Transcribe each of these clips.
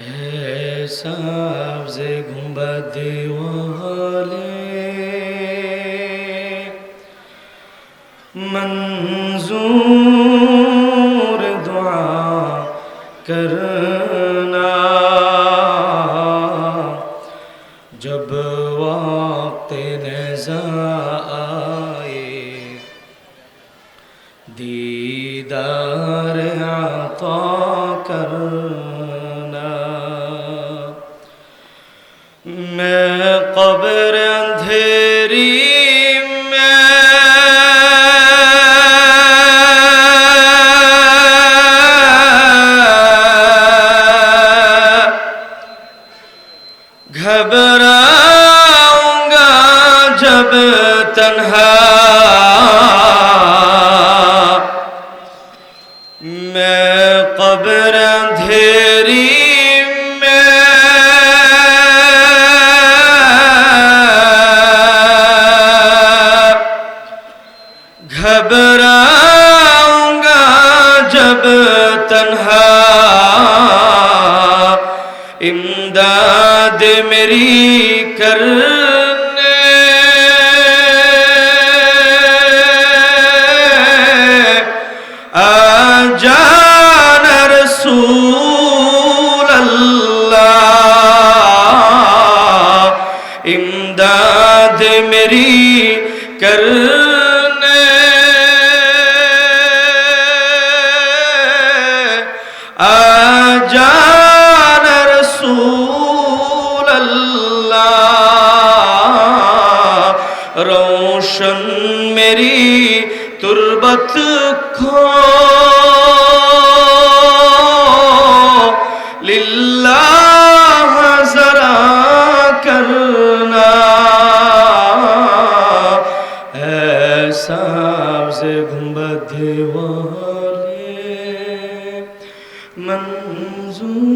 है सब्ज गुंबद वाले मेरी करने आ जाना रसूल अल्लाह रोशन मेरी والے منظور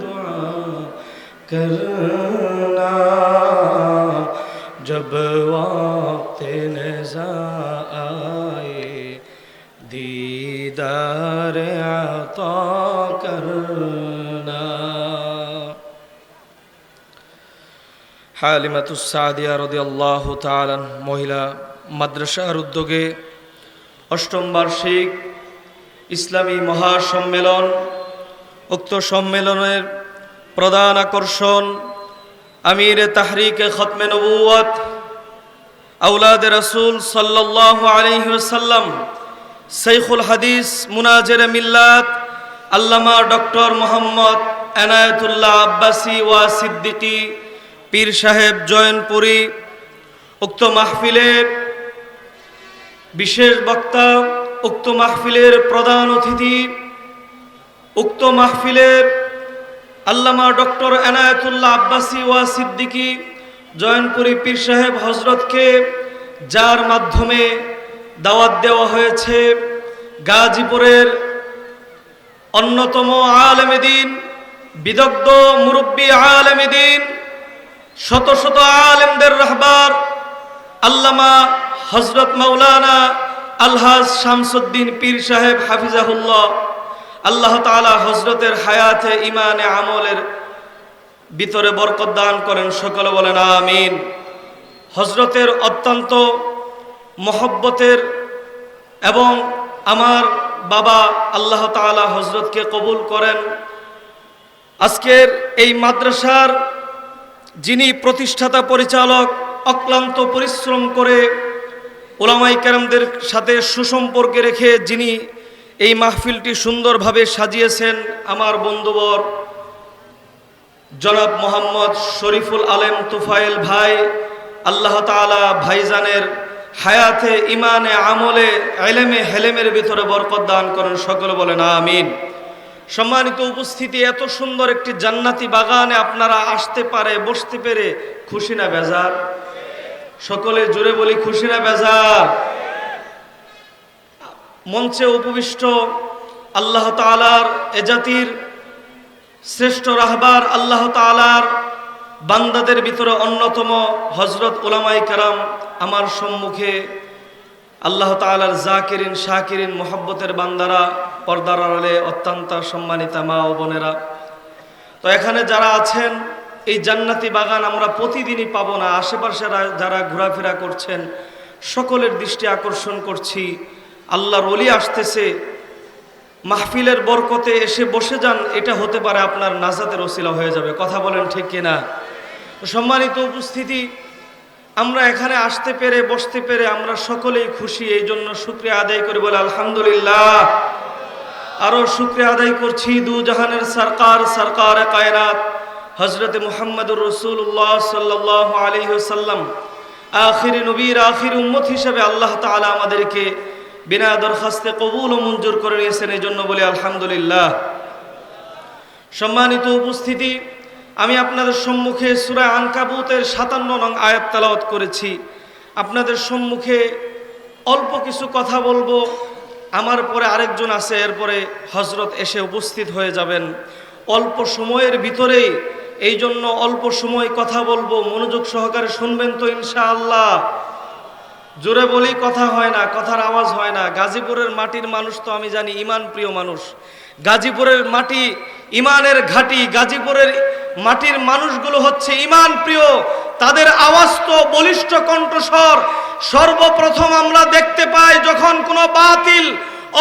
دعا کرنا جب وقت نزا آئے دیدار عطا کرنا۔ حالمت السعدیہ رضی اللہ تعالی مہیلا مدرسہ উদ্যোগে অষ্টম বার্ষিক ইসলামী মহাসম্মেলন। উক্ত সম্মেলনের প্রধান আকর্ষণ আমির তাহরিকে খতমে নবুয়ত আউলাদ রসুল সাল্লাহ আলহিসাল্লাম সৈখুল হাদিস মুনাজের মিল্লাত, আল্লামা ডক্টর মোহাম্মদ এনায়তুল্লাহ আব্বাসি ওয়া সিদ্দিকী পীর সাহেব জয়নপুরী উক্ত মাহফিলের বিশেষ বক্তা উক্ত মাহফিলের প্রধান অতিথি, উক্ত মাহফিলের আল্লামা ডক্টর এনায়তুল্লাহ আব্বাসি ওয়া সিদ্দিকী জয়নপুরী পীর সাহেব হজরতকে, যার মাধ্যমে দাওয়াত দেওয়া হয়েছে গাজীপুরের অন্যতম আলেমেদিন বিদগ্ধ মুরব্বী আলেমেদিন শত শত আলেমদের রাহবার আল্লামা হজরত মাওলানা আলহাজ শামসুদ্দিন পীর সাহেব হাফিজাহুল্লাহ, আল্লাহ তাআলা হজরতের হায়াতে ইমানে আমলের ভিতরে বরকত দান করেন, সকলে বলেন আমিন। হজরতের অত্যন্ত মহব্বতের এবং আমার বাবা আল্লাহ তাআলা হজরতকে কবুল করেন। আজকের এই মাদ্রাসার যিনি প্রতিষ্ঠাতা পরিচালক অক্লান্ত পরিশ্রম করে ওলামাই কেরামদের সাথে সুসম্পর্কে রেখে যিনি এই মাহফিলটি সুন্দরভাবে সাজিয়েছেন, আমার বন্ধুবর জনাব মোহাম্মদ শরীফুল আলেম তুফাইল ভাই, আল্লাহ তাআলা ভাইজানের হায়াতে ইমানে আমলে, এলেমে, হেলেমের ভিতরে বরকত দান করেন, সকলে বলেন আমিন। সম্মানিত উপস্থিতি, এত সুন্দর একটি জান্নাতি বাগানে আপনারা আসতে পারে, বসতে পেরে খুশি না, বেজার। সকলে জুড়ে বলি, খুশিরা বেজার। মঞ্চে উপবিষ্ট আল্লাহ তালার এ জাতির শ্রেষ্ঠ রাহবার আল্লাহ তালার বান্দাদের ভিতরে অন্যতম হজরত ওলামাই কারাম আমার সম্মুখে আল্লাহ তালার জাকিরিন, শাকিরিন, মোহাব্বতের বান্দারা, পর্দার আড়ালে অত্যন্ত সম্মানিতা মা ও বোনেরা। তো এখানে যারা আছেন এই জান্নাতি বাগান আমরা প্রতিদিনই পাবো না। আশেপাশে যারা ঘোরাফেরা করছেন, সকলের দৃষ্টি আকর্ষণ করছি। আল্লাহর অলি আসতেছে। মাহফিলের বরকতে এসে বসে যান, এটা হতে পারে আপনার নাজাতের ওসিলা হয়ে যাবে। কথা বলেন ঠিক কিনা? সম্মানিত উপস্থিতি, আমরা এখানে আসতে পেরে, বসতে পেরে আমরা সকলেই খুশি। এই জন্য শুক্রিয়া আদায় করি বলে আলহামদুলিল্লাহ। আরও শুক্রিয়া আদায় করছি দু জাহানের সরকার সরকার কায়নাত। হজরত মুহাম্মদুর রসুল্লাহ সাল্লাহ আলী সাল্লাম আখির নবীর আখির উম্মত হিসেবে আল্লাহ তাআলা আমাদেরকে বিনা দরখাস্তে কবুল ও মঞ্জুর করে নিয়েছেন এই জন্য বলি আলহামদুলিল্লাহ। সম্মানিত উপস্থিতি, আমি আপনাদের সম্মুখে সুরা আনকাবুতের সাতান্ন নং আয়াত তালাওয়াত করেছি। আপনাদের সম্মুখে অল্প কিছু কথা বলব। আমার পরে আরেকজন আছে, এরপরে হজরত এসে উপস্থিত হয়ে যাবেন। অল্প সময়ের ভিতরেই এই জন্য অল্প সময় কথা বলব, মনোযোগ সহকারে শুনবেন তো ইনশাআল্লাহ। জোরে বলি কথা হয় না, কথার আওয়াজ হয় না। গাজীপুরের মাটির মানুষ তো আমি জানি, ইমান প্রিয় মানুষ। গাজীপুরের মাটি, ইমানের ঘাটি, গাজীপুরের মাটির মানুষগুলো হচ্ছে ইমান প্রিয়। তাদের আওয়াজ তো বলিষ্ঠ কণ্ঠস্বর। সর্বপ্রথম আমরা দেখতে পাই যখন কোনো বাতিল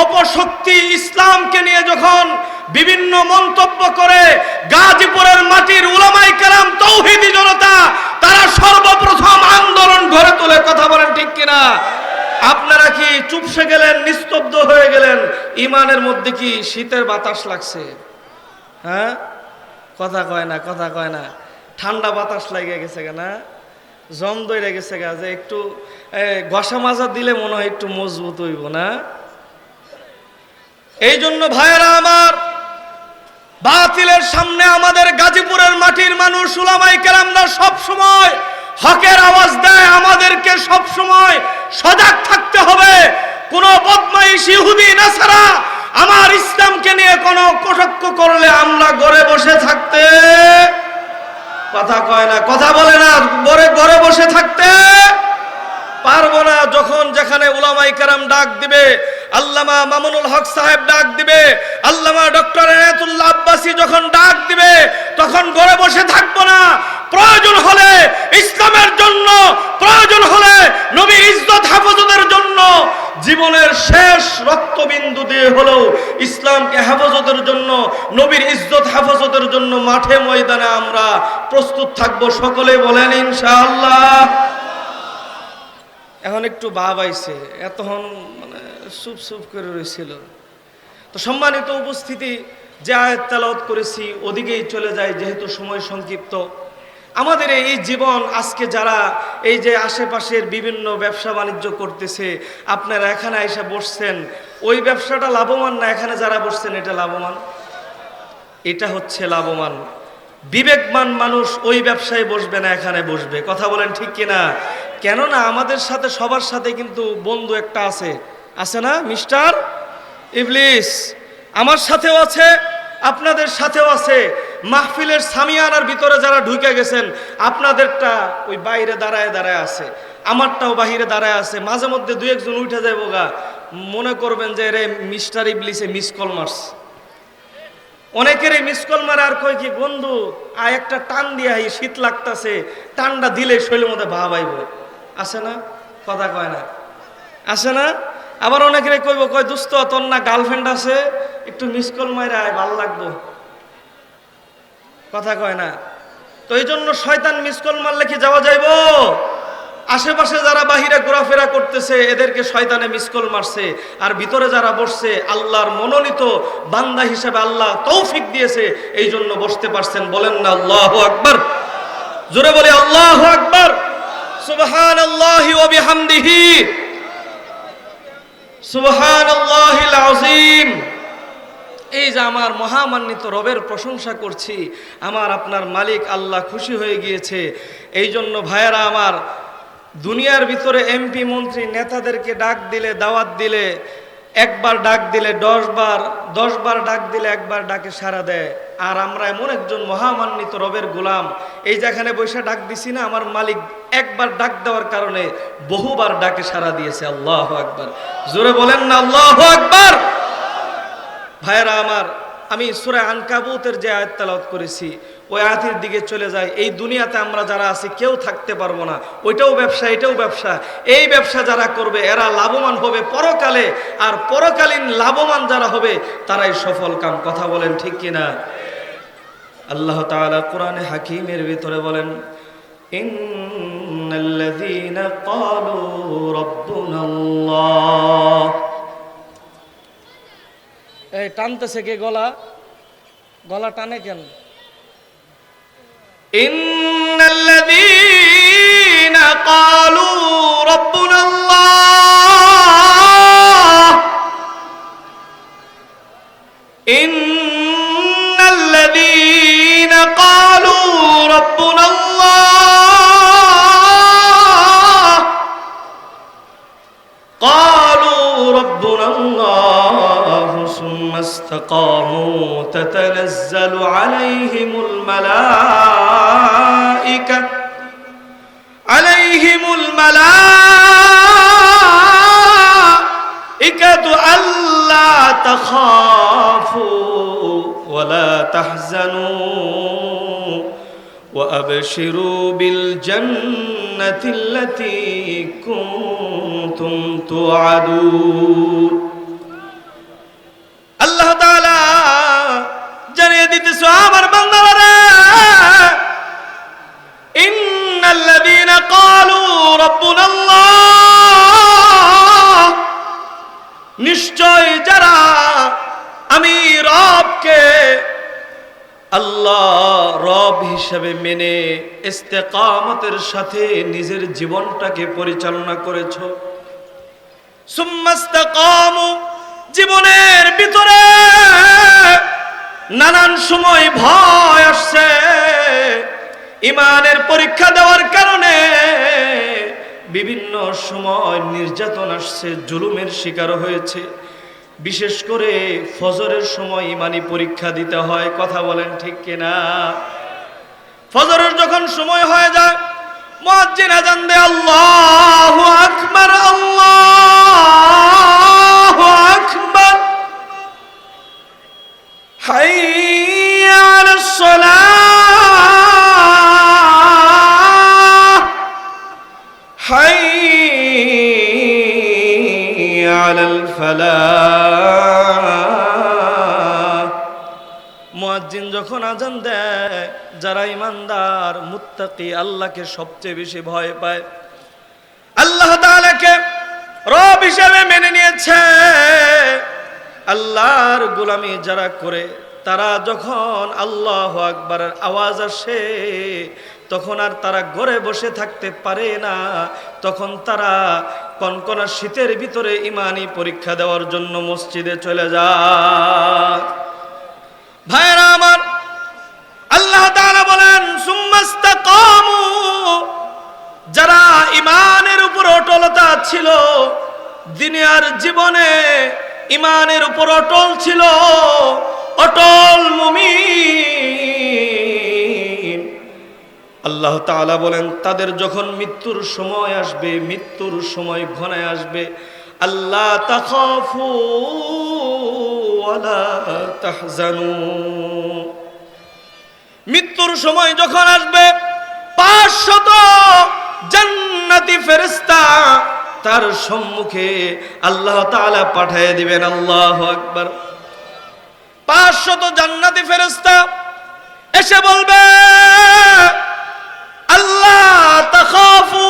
অপশক্তি ইসলামকে নিয়ে যখন বিভিন্ন মন্তব্য করে গাজীপুরের মাটির উলামাই কালাম তৌহিদি জনতা তারা সর্বপ্রথম আন্দোলন গড়ে তোলে কথা বলেন ঠিক কিনা? আপনারা কি চুপসে গেলেন, নিস্তব্ধ হয়ে গেলেন? ইমানের মধ্যে কি শীতের বাতাস লাগছে? হ্যাঁ? কথা কয় না, কথা কয় না। ঠান্ডা বাতাস লাগে গেছে না? জম দইরে গেছে গা, যে একটু গসা মাজা দিলে মনে হয় একটু মজবুত হইব, না? এই জন্য ভাইয়েরা আমার, বাতিলের সামনে আমাদের গাজীপুরের মাটির মানুষ উলামাই কেরামরা সব সময় হকের আওয়াজ দেয় আমাদেরকে সব সময় সজাগ থাকতে হবে। কোন বদমাইশ ইহুদি, নাসারা, আমার ইসলামকে নিয়ে কোনো কটাক্ষ করলে আমরা ঘরে বসে থাকতে কথা কয় না, কথা বলে না, ঘরে ঘরে বসে থাকতে পারব না যখন যেখানে উলামাই কারাম ডাক দিবে, আল্লামা মামুনুল হক সাহেব ডাক দিবে, আল্লামা ডক্টর এনায়েতুল্লাহ আব্বাসী যখন ডাক দিবে, তখন ঘরে বসে থাকব না। প্রয়োজন হলে ইসলামের জন্য, প্রয়োজন হলে নবীর ইজ্জত হেফাজতের জন্য। জীবনের শেষ রক্তবিন্দু দিয়ে হলেও ইসলামকে হেফাজতের জন্য, নবীর ইজ্জত হেফাজতের জন্য মাঠে ময়দানে আমরা প্রস্তুত থাকব। সকলে বলেন, ইনশাআল্লাহ। এখন একটু ভাব আইছে, এতক্ষণ মানে সুপ সুপ করে রয়েছিল তো সম্মানিত উপস্থিতি, যে আয়াত তেলাওয়াত করেছি, ওদিকেই চলে যায় যেহেতু সময় সংক্ষিপ্ত। আমাদের এই জীবন, আজকে যারা এই যে আশেপাশের বিভিন্ন ব্যবসা বাণিজ্য করতেছে, আপনারা এখানে এসে বসছেন, ওই ব্যবসাটা লাভবান না এখানে যারা বসছেন, এটা লাভবান? এটা হচ্ছে লাভবান। বিবেকমান মানুষ ওই ব্যবসায় বসবে না, এখানে বসবে। কথা বলেন ঠিক কিনা? কেননা আমাদের সাথে, সবার সাথে কিন্তু বন্ধু একটা আছে। আছে না, মিস্টার? ইবলিস, আমার সাথেও আছে, আপনাদের সাথেও আছে। মাহফিলের সামিয়ানার ভিতরে যারা ঢুকে গেছেন, আপনাদেরটা ওই বাইরে দাঁড়ায় দাঁড়ায় আছে। আমারটাও বাহিরে দাঁড়ায় আছে। মাঝে মধ্যে দু একজন উঠে যায় বোগা। মনে করবেন যে রে মিস্টার ইবলিসে মিস কল মারছে। অনেকেরই মিস কল মারে, আর কয় কি, বন্ধু আর একটা টান দিয়ে শীত লাগতাছে। টানটা দিলে শৈলের মধ্যে ভাব আইব। আছে না? কথা কয় না। আছে না? আবার অনেকেরই কইব কয় দুস্থ তোর না গার্লফ্রেন্ড আছে? একটু মিস কল মারে আয়, ভালো লাগবো। কথা কয় না। তো এই জন্য শয়তান মিস কল মারলে কি যাওয়া যাইব? আশেপাশে যারা বাহিরে ঘোরাফেরা করতেছে, এদেরকে শয়তানে মিসকল মারছে। আর ভিতরে যারা বসছে, আল্লাহর মনোনীত বান্দা হিসেবে আল্লাহ তৌফিক দিয়েছে, এই জন্য বসতে পারছেন। বলেন না, আল্লাহ আকবর। জোরে বলে, আল্লাহ আকবার। ওয়া বিহামদিহি। সুবহান আল্লাহিল আযীম। এই যে আমার মহামান্বিত রবের প্রশংসা করছি, আমার আপনার মালিক আল্লাহ খুশি হয়ে গিয়েছে। এই জন্য ভাইয়েরা আমার দুনিয়ার ভিতরে এমপি, মন্ত্রী, নেতাদেরকে ডাক দিলে, দাওয়াত দিলে একবার ডাক দিলে দশ বার দশ বার ডাক দিলে একবার ডাকে সাড়া দেয়। আর আমরা এমন একজন মহামান্বিত রবের গোলাম, এই যেখানে বৈশা ডাক দিছি না, আমার মালিক একবার ডাক দেওয়ার কারণে বহুবার ডাকে সাড়া দিয়েছে। আল্লাহ আকবার। জোরে বলেন না, আল্লাহ আকবার। ভাইরা আমার, আমি সুরা আনকাবুতের যে আয়াত তালাওয়াত করেছি ওই আয়াতের দিকে চলে যায়। এই দুনিয়াতে আমরা যারা আছি, কেউ থাকতে পারব না। ওইটাও ব্যবসা, এটাও ব্যবসা। এই ব্যবসা যারা করবে, এরা লাভবান হবে পরকালে। আর পরকালীন লাভবান যারা হবে, তারাই সফল কাম। কথা বলেন ঠিক কিনা? আল্লাহ তাআলা কোরআনে হাকিমের ভিতরে বলেন এই, টানতেছে কে গলা? গলা টানে কেন? إن الذين قالوا ربنا الله إن الذين قالوا ربنا الله قالوا ربنا الله ثم استقاموا تتنزل عليهم الملائكة عليهم الملائكة ألا تخافوا ولا تحزنوا وأبشروا بالجنة التي كنتم توعدون আল্লাহ তাআলা জানিয়ে দিতেছো আমার বান্দারা ইন্নাল্লাযীনা ক্বালু রাব্বুনাল্লাহ নিশ্চয় যারা আমি রবকে আল্লাহ রব হিসাবে মেনে ইস্তেকামতের সাথে নিজের জীবনটাকে পরিচালনা করেছ। সুম্মাস্তাকামু জীবনের ভিতরে নানান সময় ভয় আসছে। ইমানের পরীক্ষা দেওয়ার কারণে বিভিন্ন সময় নির্যাতন আসছে, জুলুমের শিকার হয়েছে। বিশেষ করে ফজরের সময় ইমানি পরীক্ষা দিতে হয়, কথা বলেন ঠিক কিনা? ফজরের যখন সময় হয়ে যায়, মুয়াজ্জিন আজান দেয়, আল্লাহু আকবার আল্লাহু আকবার। হাইয়া আলাস সালাহ على الفلاح মুয়াজ্জিন যখন আজান দেয় যারা ইমানদার মুত্তাকি আল্লাহকে সবচেয়ে বেশি ভয় পায় আল্লাহ তাআলাকে রব হিসেবে মেনে নিয়েছে আল্লাহর গোলামি যারা করে তারা যখন আল্লাহ আকবরের আওয়াজ আসে, তখন আর তারা ঘরে বসে থাকতে পারে না। তখন তারা কনকনা শীতের ভিতরে ইমানি পরীক্ষা দেওয়ার জন্য মসজিদে চলে যায়। ভাইরা আমার, আল্লাহ বলেন যারা ইমানের উপর অটলতা ছিল দুনিয়ার জীবনে ইমানের উপর অটল ছিল। অটল মুমিন। আল্লাহ তাআলা বলেন, তাদের যখন মৃত্যুর সময় আসবে, মৃত্যুর সময় ঘনায় আসবে আল্লাহ তাখাফু ওয়ালা তাহজানু। মৃত্যুর সময় যখন আসবে, পাঁচশত জান্নাতি ফেরেশতা তার সম্মুখে আল্লাহ তাআলা পাঠিয়ে দিবেন, আল্লাহ আকবার। পাঁচশত জান্নাতি ফেরেশতা এসে বলবে, আল্লাহ, তাখাফু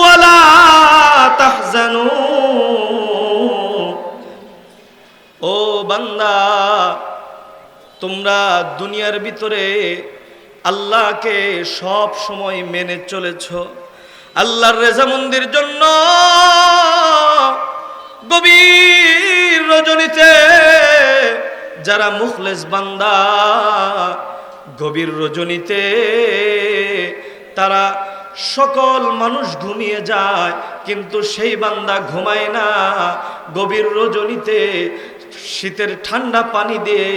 ওয়ালা তাহজানু। ও বান্দা, তোমরা দুনিয়ার ভিতরে আল্লাহকে সব সময় মেনে চলেছ। আল্লাহর রেজামন্দির জন্য গভীর রজনীতে যারা মুখলেস বান্দা, গভীর রজনীতে তারা সকল মানুষ ঘুমিয়ে যায়, কিন্তু সেই বান্দা ঘুমায় না। গভীর রজনীতে শীতের ঠান্ডা পানি দিয়ে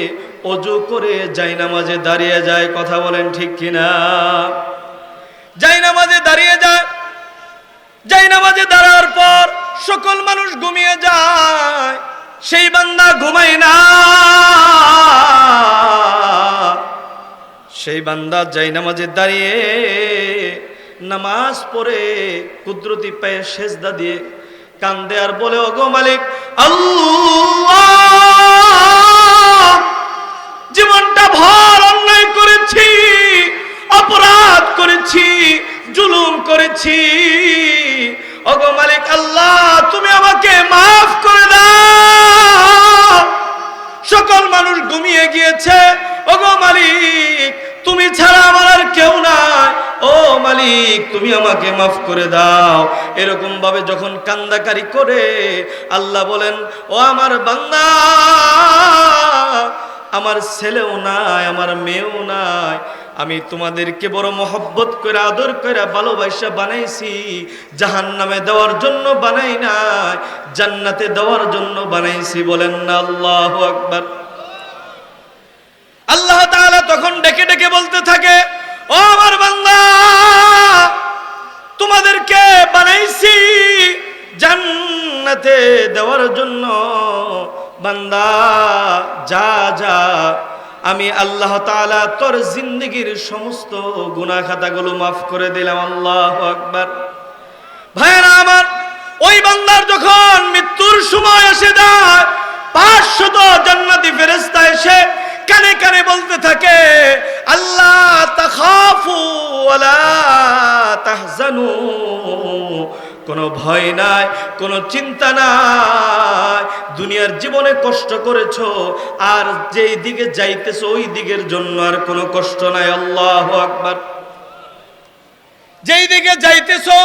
অজু করে যাই জাইনামাজে দাঁড়িয়ে যায়, কথা বলেন ঠিক কিনা? জাইনামাজে দাঁড়িয়ে যায়। জাইনামাজে দাঁড়ার পর সকল মানুষ ঘুমিয়ে যায়। সেই বান্দা ঘুমায় না। সেই বান্দা যাই নামাজে দাঁড়িয়ে নামাজ পড়ে, কুদরতি পায়ে সেজদা দিয়ে কান্দে আর বলে, ওগো মালিক জীবনটা ভর অন্যায় করেছি, অপরাধ করেছি, জুলুম করেছি ঘুমিয়ে গিয়েছে। ওগো মালিক, তুমি ছাড়া আমার আর কেউ নাই। ও মালিক, তুমি আমাকে মাফ করে দাও। এরকম ভাবে যখন কান্দাকারি করে, আল্লাহ বলেন, ও আমার বান্দা, আমার ছেলেও নাই, আমার মেয়েও নাই। আমি তোমাদেরকে বড় মহব্বত করে, আদর করে, ভালোবাসা বানাইছি। জাহান নামে দেওয়ার জন্য বানাই নাই, জান্নাতে দেওয়ার জন্য বানাইছি। বলেন না, আল্লাহ আকবার। আল্লাহ তাআলা তখন ডেকে ডেকে বলতে থাকে, ও আমার বান্দা, তোমাদেরকে বানাইছি জান্নাতে দেওয়ার জন্য। বান্দা, যা যা, আমি আল্লাহ তাআলা তোর জিন্দগির সমস্ত গুনাহ খাতাগুলো মাফ করে দিলাম, আল্লাহ আকবার। ভাইরা আমার, ওই বান্দার যখন মৃত্যুর সময় এসে যায়, পাঁচশত জান্নাতি ফেরেস্তা এসে কানে কানে বলতে থাকে, আল্লাহ তাখাফু ওয়ালা তাহজানু। কোনো ভয় নাই, কোনো চিন্তা নাই। দুনিয়ার জীবনে কষ্ট করেছ, আর যেই দিকে যাইতেছো, ওই দিকের জন্য আর কোনো কষ্ট নাই। আল্লাহ আকবার। যেই দিকে যাইতেছো,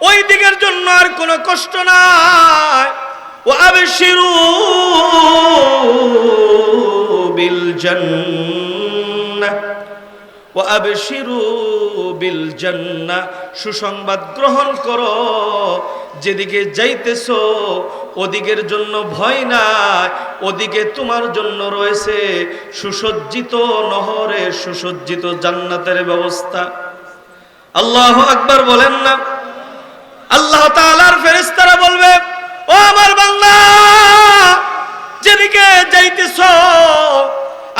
ওই দিকের জন্য আর কোনো কষ্ট নাই। ও আবেশিরু। বিল আবেশিরু বিল জান্নাহ সুসংবাদ গ্রহণ করো। যেদিকে যাইতেছো, ওদিকের জন্য ভয় নাই। ওদিকে তোমার জন্য রয়েছে সুসজ্জিত নহরে, সুসজ্জিত জান্নাতের ব্যবস্থা। আল্লাহ আকবার বলেন না। আল্লাহ তাআলার ফেরেশতারা বলবে, ও আমার বাংলা যেদিকে যাইতেছ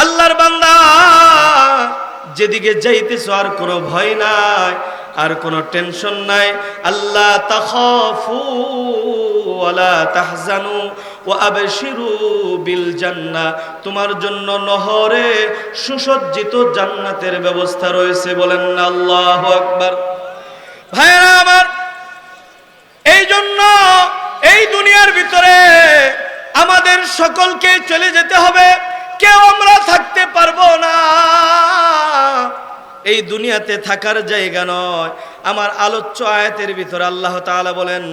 আল্লাহর বান্দা, যেদিকে যাইতেছ আর কোনো ভয় নাই, আর কোনো টেনশন নাই। আল্লাহ তাখাফু ওয়ালা তাহজানু ও আবশিরু বিল জান্নাহ তোমার জন্য নহরে সুসজ্জিত জান্নাতের ব্যবস্থা রয়েছে বলেন না, আল্লাহু আকবার। ভাইরা আমার, এই জন্য এই দুনিয়ার ভিতরে আমাদের সকলকে চলে যেতে হবে। কেউ আমরা থাকতে পারব না। এই দুনিয়াতে থাকার জায়গা নয়। আমার আলোচ্য আয়াতের ভিতর আল্লাহ তাআলা বলেন,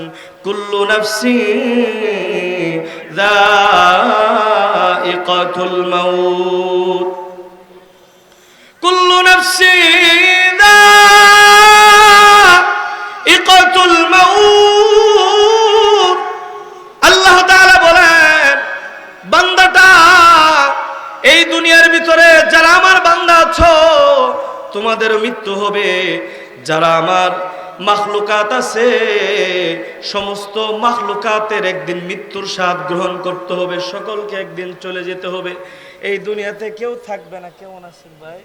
কুল্লু নাফসি যায়িকাতুল মাউত। কুল্লু নাফসি এই দুনিয়ার ভিতরে যারা আমার বান্দা আছো তোমাদের মৃত্যু হবে। যারা আমার মাখলুকাত আছে, সমস্ত মাখলুকাতের একদিন মৃত্যুর স্বাদ গ্রহণ করতে হবে। সকলকে একদিন চলে যেতে হবে। এই দুনিয়াতে কেউ থাকবে না। কেমন আছেন ভাই?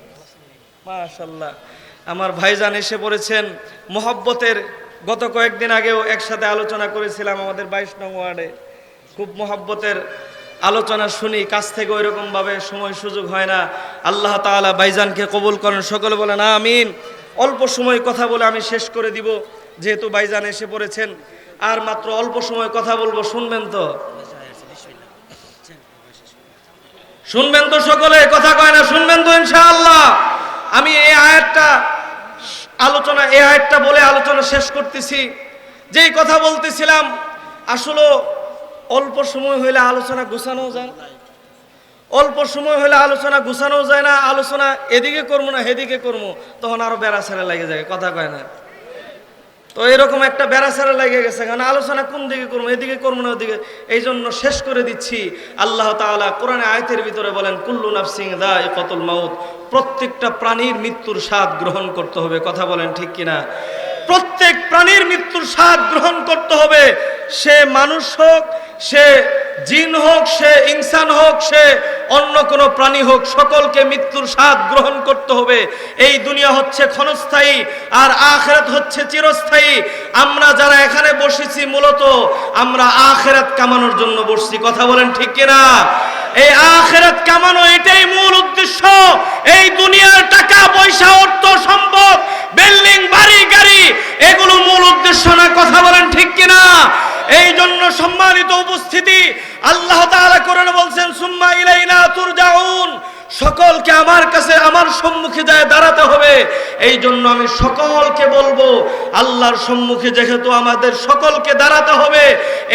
মাশাল্লাহ আমার ভাইজান এসে পড়েছেন। মোহব্বতের গত কয়েকদিন আগেও একসাথে আলোচনা করেছিলাম আমাদের বাইশ নং ওয়ার্ডে। খুব মোহব্বতের আলোচনা শুনি, কাছ থেকে ওই রকম ভাবে সময় সুযোগ হয় না। আল্লাহ তাআলা বাইজানকে কবুল করেন, সকলে বলেন আমিন। অল্প সময় কথা বলে আমি শেষ করে দিব, যেহেতু বাইজান এসে পড়েছেন। আর মাত্র অল্প সময় কথা বলব, শুনবেন তো? শুনবেন তো সকলে? কথা কয় না, শুনবেন তো ইনশাআল্লাহ। আমি এই আয়াতটা, আলোচনা, এই আয়াতটা বলে আলোচনা শেষ করতেছি। যেই কথা বলতেছিলাম, আসলে অল্প সময় হইলে আলোচনা গুছানো যায় না। অল্প সময় হলে আলোচনা গুছানো যায় না, আলোচনা এদিকে করব না হেদিকে করব, তখন আরও বেড়া ছেড়ে লেগে যায়, কথা কয় না। তো এরকম একটা বেড়া ছেড়ে লেগে গেছে, কারণ আলোচনা কোন দিকে করব, এদিকে করব না, ওদিকে। এই জন্য শেষ করে দিচ্ছি, আল্লাহ তাআলা কোরআনে আয়তের ভিতরে বলেন, কুল্লু নাফসিং দা কতল মাউত, প্রত্যেকটা প্রাণীর মৃত্যুর স্বাদ গ্রহণ করতে হবে, কথা বলেন ঠিক কিনা? প্রত্যেক প্রাণীর মৃত্যুর স্বাদ গ্রহণ করতে হবে। সে মানুষ হোক, সে জিন হোক, সে ইনসান হোক, সে অন্য কোনো প্রাণী হোক, সকলকে মৃত্যুর স্বাদ গ্রহণ করতে হবে। এই দুনিয়া হচ্ছে ক্ষণস্থায়ী আর আখেরাত হচ্ছে চিরস্থায়ী। আমরা যারা এখানে বসেছি, মূলত আমরা আখেরাত কামানোর জন্য বসছি। কথা বলেন ঠিক কিনা? এই আখেরাত কামানো এটাই মূল উদ্দেশ্য এই দুনিয়ার টাকা পয়সা অর্থ সম্পদ বিল্ডিং বাড়ি গাড়ি এগুলো মূল উদ্দেশ্য না কথা বলেন ঠিক কিনা এই জন্য সম্মানিত উপস্থিতি, আল্লাহ তাআলা কোরআনে বলছেন, সুম্মা ইলাইনা তুরজাউন সকলকে আমার কাছে আমার সম্মুখে যায় দাঁড়াতে হবে। এই জন্য আমি সকলকে বলব, আল্লাহর সম্মুখে যেহেতু আমাদের সকলকে দাঁড়াতে হবে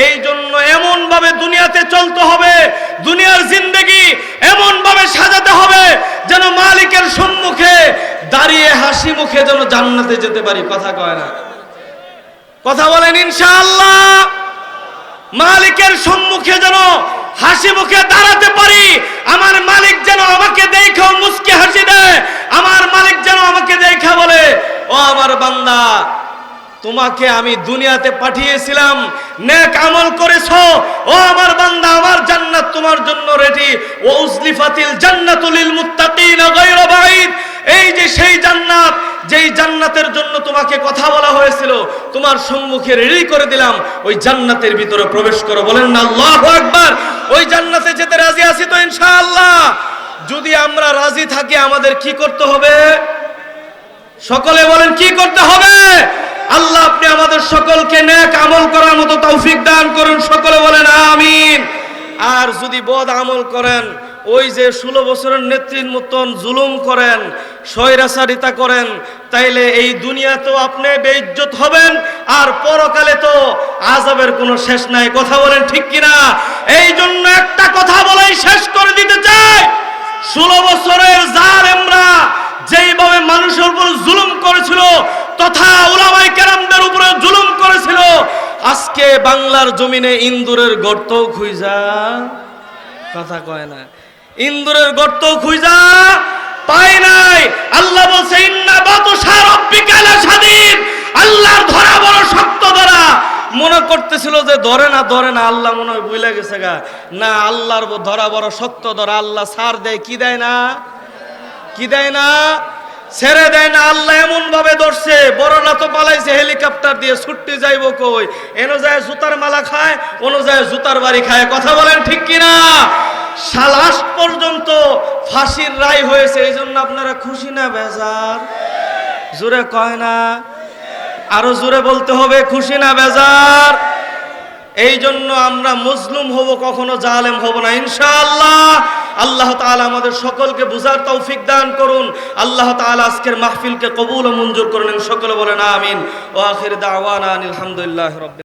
এই জন্য এমন ভাবে দুনিয়াতে চলতে হবে, দুনিয়ার জিন্দগি এমন ভাবে সাজাতে হবে, যেন মালিকের সম্মুখে দাঁড়িয়ে হাসি মুখে যেন জান্নাতে যেতে পারি। কথা কয় না। কথা বলেন ইনশাআল্লাহ। মালিকের সম্মুখে যেন হাসি মুখে দাঁড়াতে পারি। আমার মালিক যেন আমাকে দেখেও মুসকে হাসি দেয়। আমার মালিক যেন আমাকে দেখা বলে, ও আমার বান্দা, তোমাকে আমি দুনিয়াতে পাঠিয়েছিলাম, নেক আমল করেছ। ও আমার বান্দা, আমার জান্নাত তোমার জন্য রেডি ও উজলিফাতিল জান্নাতুল মুত্তাকিন গায়রা বাঈদ। এই যে সেই জান্নাত, যেই জান্নাতের জন্য তোমাকে কথা বলা হয়েছিল, তোমার সম্মুখে রেডি করে দিলাম, ওই জান্নাতের ভিতরে প্রবেশ করো। বলেন না, আল্লাহু আকবার। ওই জান্নাতে যেতে রাজি আছি তো ইনশাআল্লাহ। যদি আমরা রাজি থাকি, আমাদের কি করতে হবে? সকলে বলেন, কি করতে হবে? আল্লাহ আপনি আমাদের সকলকে নেক আমল করার মতো তৌফিক দান করুন, সকলে বলেন, আমিন। আর যদি বদ আমল করেন ওই যে ষোলো বছরের নেত্রীর মতন জুলুম করেন, স্বৈরাচারিতা করেন, তাইলে এই দুনিয়াতেও আপনি বেইজ্জত হবেন, আর পরকালে তো আজাবের কোনো শেষ নাই। কথা বলেন ঠিক কিনা? এই জন্য একটা কথা বলেই শেষ করে দিতে চাই। ষোলো বছরের জালেমরা যেইভাবে মানুষের উপর জুলুম করেছিল, তথা উলামাই কেরামদের উপরে জুলুম করেছিল, আজকে বাংলার জমিনে ইন্দুরের গর্ত খুঁজা। কথা কয় না। ইন্দুরের গর্ত খুঁজা পায় নাই। আল্লাহ বলছে, ইন্না বাতুশা রাব্বিকা লাশাদীদ আল্লাহর ধরা বড় শক্ত ধরা। মনে করতেছিল যে ধরে না ধরে না, আল্লাহ মনে হয় ভুলে গেছে গা। না, আল্লাহর ধরা বড় শক্ত ধরা, আল্লাহ সার দেয়, কি দেয় না? কি দেয় না? ছেড়ে দেয় না, আল্লাহ এমন ভাবে ধরছে বড়রা তো পালাইছে, হেলিকপ্টার দিয়ে ছুটতে যাইব কই? এনো যায় জুতার মালা খায় অন্য যায় জুতার বাড়ি খায়। কথা বলেন ঠিক কিনা? সালাস পর্যন্ত ফাঁসির রায় হয়েছে, এই জন্য আপনারা খুশি না, বেজার? জোরে কয় না? আরও জোরে বলতে হবে, খুশি না, বেজার? এই জন্য আমরা মজলুম হব, কখনো জালেম হব না, ইনশাআল্লাহ। আল্লাহ তাআলা আমাদের সকলকে বুঝার তৌফিক দান করুন। আল্লাহ তাআলা আজকের মাহফিলকে কবুল ও মঞ্জুর করুন, সকলে বলেন আমিন। ওয়া আখির দাওয়ানা আলহামদুলিল্লাহ রাব্বিল